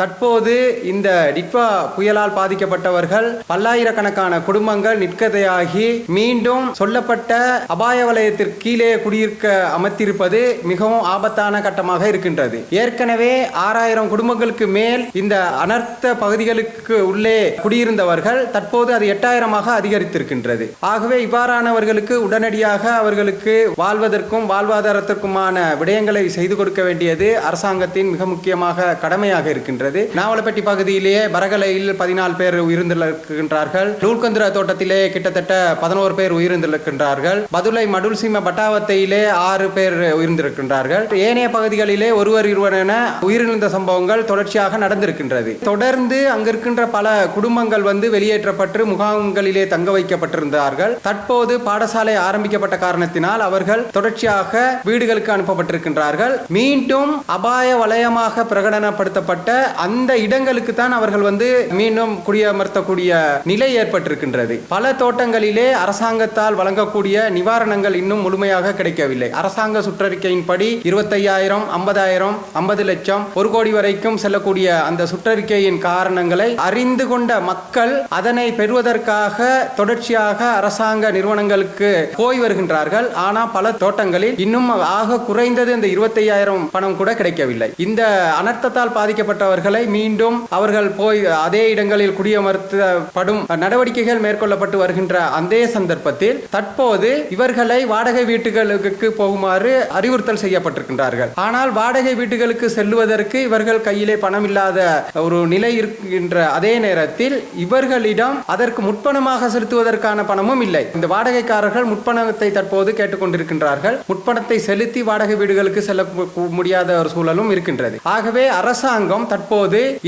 தற்போது இந்த டிட்வா புயலால் பாதிக்கப்பட்டவர்கள் பல்லாயிரக்கணக்கான குடும்பங்கள் நிற்கதையாகி மீண்டும் சொல்லப்பட்ட அபாய வலயத்திற்கு கீழே குடியிருக்க அமர்த்திருப்பது மிகவும் ஆபத்தான கட்டமாக இருக்கின்றது. ஏற்கனவே ஆறாயிரம் குடும்பங்களுக்கு மேல் இந்த அனர்த்த பகுதிகளுக்கு உள்ளே குடியிருந்தவர்கள் தற்போது அது எட்டாயிரமாக அதிகரித்திருக்கின்றது. ஆகவே இவ்வாறானவர்களுக்கு உடனடியாக அவர்களுக்கு வாழ்வதற்கும் வாழ்வாதாரத்திற்குமான விடயங்களை செய்து கொடுக்க வேண்டியது அரசாங்கத்தின் மிக முக்கியமாக கடமையாக இருக்கின்றது. நாவலப்பட்டி பகுதியிலேயே பரகலையில் பதினாலு பேர் உயிர்ந்திருக்கின்றார்கள் நூல்கந்திர தோட்டத்திலே கிட்டத்தட்ட பதினோரு பேர் உயிரிழந்திருக்கின்றார்கள். பதுளை மடுல்சிம பட்டாவத்தையிலே ஆறு பேர் உயிர்ந்திருக்கின்றார்கள் ஏனைய பகுதிகளிலே ஒருவர் இருவர் என உயிரிழந்த சம்பவங்கள் தொடர்ச்சியாக நடந்திருக்கின்றது. தொடர்ந்து அங்கிருக்கின்ற பல குடும்பங்கள் வந்து வெளியேற்றப்பட்டு முகாம்களிலே தங்க வைக்கப்பட்டிருந்தார்கள். தற்போது பாடசாலை ஆரம்பிக்கப்பட்ட காரணத்தினால் அவர்கள் தொடர்ச்சியாக வீடுகளுக்கு அனுப்பப்பட்டிருக்கின்றார்கள். மீண்டும் அபாய வலயமாக பிரகடனப்படுத்தப்பட்ட அந்த இடங்களுக்கு தான் அவர்கள் வந்து மீண்டும் குடியமர்த்தக்கூடிய நிலை ஏற்பட்டிருக்கின்றது. பல தோட்டங்களிலே அரசாங்கத்தால் வழங்கக்கூடிய நிவாரணங்கள் இன்னும் முழுமையாக கிடைக்கவில்லை. அரசாங்க சுற்றறிக்கையின்படி இருபத்தையாயிரம் ஐம்பதாயிரம் ஐம்பது லட்சம் ஒரு கோடி வரைக்கும் செல்லக்கூடிய அந்த சுற்றறிக்கையின் காரணங்களை அறிந்து கொண்ட மக்கள் அதனை பெறுவதற்காக தொடர்ச்சியாக அரசாங்க நிறுவனங்களுக்கு போய் வருகின்றார்கள். ஆனால் பல தோட்டங்களில் இன்னும் ஆக குறைந்தது இந்த இருபத்தையாயிரம் பணம் கூட கிடைக்கவில்லை. இந்த அனர்த்தத்தால் அவர்களை மீண்டும் அவர்கள் போய் அதே இடங்களில் குடியமர்த்தப்படும் நடவடிக்கைகள் மேற்கொள்ளப்பட்டு வருகின்ற அதே சந்தர்ப்பத்தில் தற்போது இவர்களை வாடகை வீட்டுகளுக்கு போகுமாறு அறிவுறுத்தல் செய்யப்பட்டிருக்கின்றார்கள். ஆனால் வாடகை வீட்டுகளுக்கு செல்லுவதற்கு இவர்கள் கையிலே பணம் இல்லாத ஒரு நிலை இருக்கின்ற அதே நேரத்தில் இவர்களிடம் அதற்கு முற்பணமாக செலுத்துவதற்கான பணமும் இல்லை. இந்த வாடகைக்காரர்கள் முற்பணத்தை தற்போது கேட்டுக்கொண்டிருக்கின்றார்கள். முற்பணத்தை செலுத்தி வாடகை வீடுகளுக்கு செல்ல முடியாத ஒரு சூழலும் இருக்கின்றது. ஆகவே அரசாங்கம் தற்போது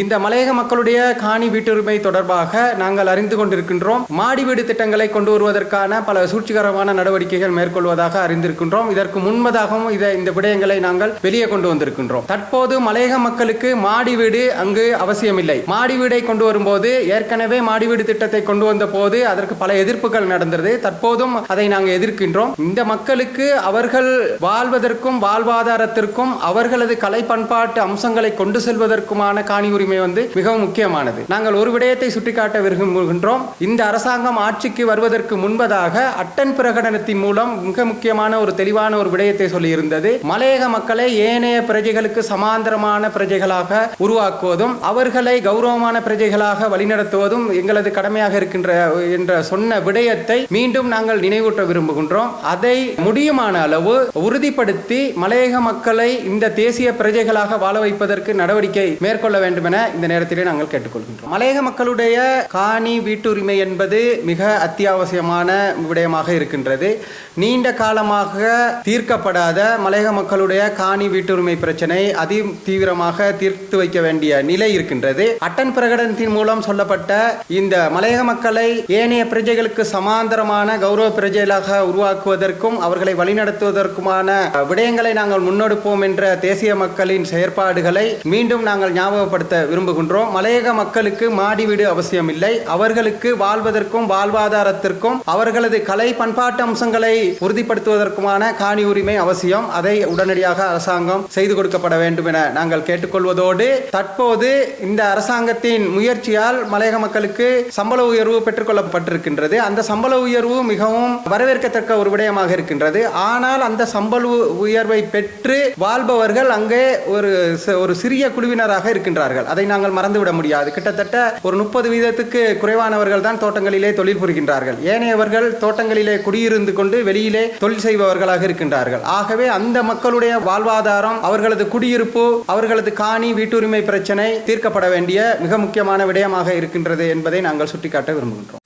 இந்த மலையக மக்களுடைய காணி வீட்டுரிமை தொடர்பாக நாங்கள் அறிந்து கொண்டிருக்கின்றோம். மாடி வீடு திட்டங்களை கொண்டு வருவதற்கான பல சூழ்ச்சிகரமான நடவடிக்கைகள் மேற்கொள்வதாக அறிந்திருக்கின்றோம். இதற்கு முன்பதாகவும் இதை இந்த விடயங்களை நாங்கள் வெளியே கொண்டு வந்திருக்கின்றோம். தற்போது மலையக மக்களுக்கு மாடி வீடு அங்கு அவசியமில்லை. மாடி வீடை கொண்டு வரும்போது ஏற்கனவே மாடி வீடு திட்டத்தை கொண்டு வந்த போது அதற்கு பல எதிர்ப்புகள் நடந்தது. தற்போதும் அதை நாங்கள் எதிர்க்கின்றோம். இந்த மக்களுக்கு அவர்கள் வாழ்வதற்கும் வாழ்வாதாரத்திற்கும் அவர்களது கலை பண்பாட்டு அம்சங்களை கொண்டு செல்வதற்குமான காணி உரிமை வந்து மிகவும் முக்கியமானது. நாங்கள் ஒரு விடயத்தை சுட்டிக்காட்ட விரும்புகின்றோம். இந்த அரசாங்கம் ஆட்சிக்கு வருவதற்கு முன்பதாக அட்டன் பிரகடனத்தின் மூலம் மிக முக்கியமான ஒரு தெளிவான ஒரு விடயத்தை சொல்லியிருந்தது. மலையக மக்களை ஏனைய பிரஜைகளுக்கு சமாந்தரமான பிரஜைகளாக உருவாக்குவதும் அவர்களை கௌரவமான பிரஜைகளாக வழிநடத்துவதும் எங்களது கடமையாக இருக்கின்ற என்ற சொன்ன விடயத்தை மீண்டும் நாங்கள் நினைவூட்ட விரும்புகின்றோம். அதை முடியுமான அளவு உறுதிப்படுத்தி மலையக மக்களை இந்த தேசிய பிரஜைகளாக வாழ வைப்பதற்கு நடவடிக்கை மேற்கொள்ள வேண்டும் என இந்த நேரத்திலே நாங்கள் கேட்டுக்கொள்கின்றோம். மலையக மக்களுடைய காணி வீட்டுரிமை என்பது மிக அத்தியாவசியமான விடயமாக இருக்கின்றது. நீண்ட காலமாக தீர்க்கப்படாத மலையக மக்களுடைய காணி வீட்டுரிமை பிரச்சனை அதி தீவிரமாக தீர்த்து வைக்க வேண்டிய நிலை இருக்கின்றது. அட்டன் பிரகடனத்தின் மூலம் சொல்லப்பட்ட இந்த மலையக மக்களை ஏனைய பிரஜைகளுக்கு சமாந்தரமான கௌரவ பிரஜைகளாக உருவாக்குவதற்கும் அவர்களை வழிநடத்துவதற்குமான விடயங்களை நாங்கள் முன்னெடுப்போம் என்ற தேசிய மக்களின் செயற்பாடுகளை மீண்டும் நாங்கள் ஞாபகப்படுத்த விரும்புகின்றோம். மலையக மக்களுக்கு மாடி வீடு அவசியமில்லை. அவர்களுக்கு வாழ்வதற்கும் வாழ்வாதாரத்திற்கும் அவர்களது கலை பண்பாட்டு அம்சங்களை உறுதிப்படுத்துவதற்குமான காணி உரிமை அவசியம். அதை உடனடியாக அரசாங்கம் செய்து கொடுக்கப்பட வேண்டும் என நாங்கள் கேட்டுக்கொள்வதோடு தற்போது இந்த அரசாங்கத்தின் முயற்சியால் மலையக மக்களுக்கு சம்பள உயர்வு பெற்றுக்கொள்ளப்பட்டிருக்கின்றது அந்த சம்பள உயர்வு மிகவும் வரவேற்கத்தக்க ஒரு விடயமாக இருக்கின்றது. ஆனால் அந்த சம்பள உயர்வை பெற்று வாழ்பவர்கள் அங்கே ஒரு ஒரு சிறிய குழுவினராக இருக்கின்றார்கள். அதை நாங்கள் மறந்துவிட முடியாது. கிட்டத்தட்ட ஒரு முப்பது வீதத்துக்கு குறைவானவர்கள் தான் தோட்டங்களிலே தொழில் புரிகின்றார்கள். ஏனையவர்கள் தோட்டங்களிலே குடியிருந்து கொண்டு வெளியிலே தொழில் செய்பவர்களாக இருக்கின்றார்கள். ஆகவே அந்த மக்களுடைய வாழ்வாதாரம் அவர்களது குடியிருப்பு அவர்களது காணி வீட்டுரிமை பிரச்சனை தீர்க்கப்பட வேண்டிய மிக முக்கியமான விடயமாக இருக்கின்றது என்பதை நாங்கள் சுட்டிக்காட்ட விரும்புகின்றோம்.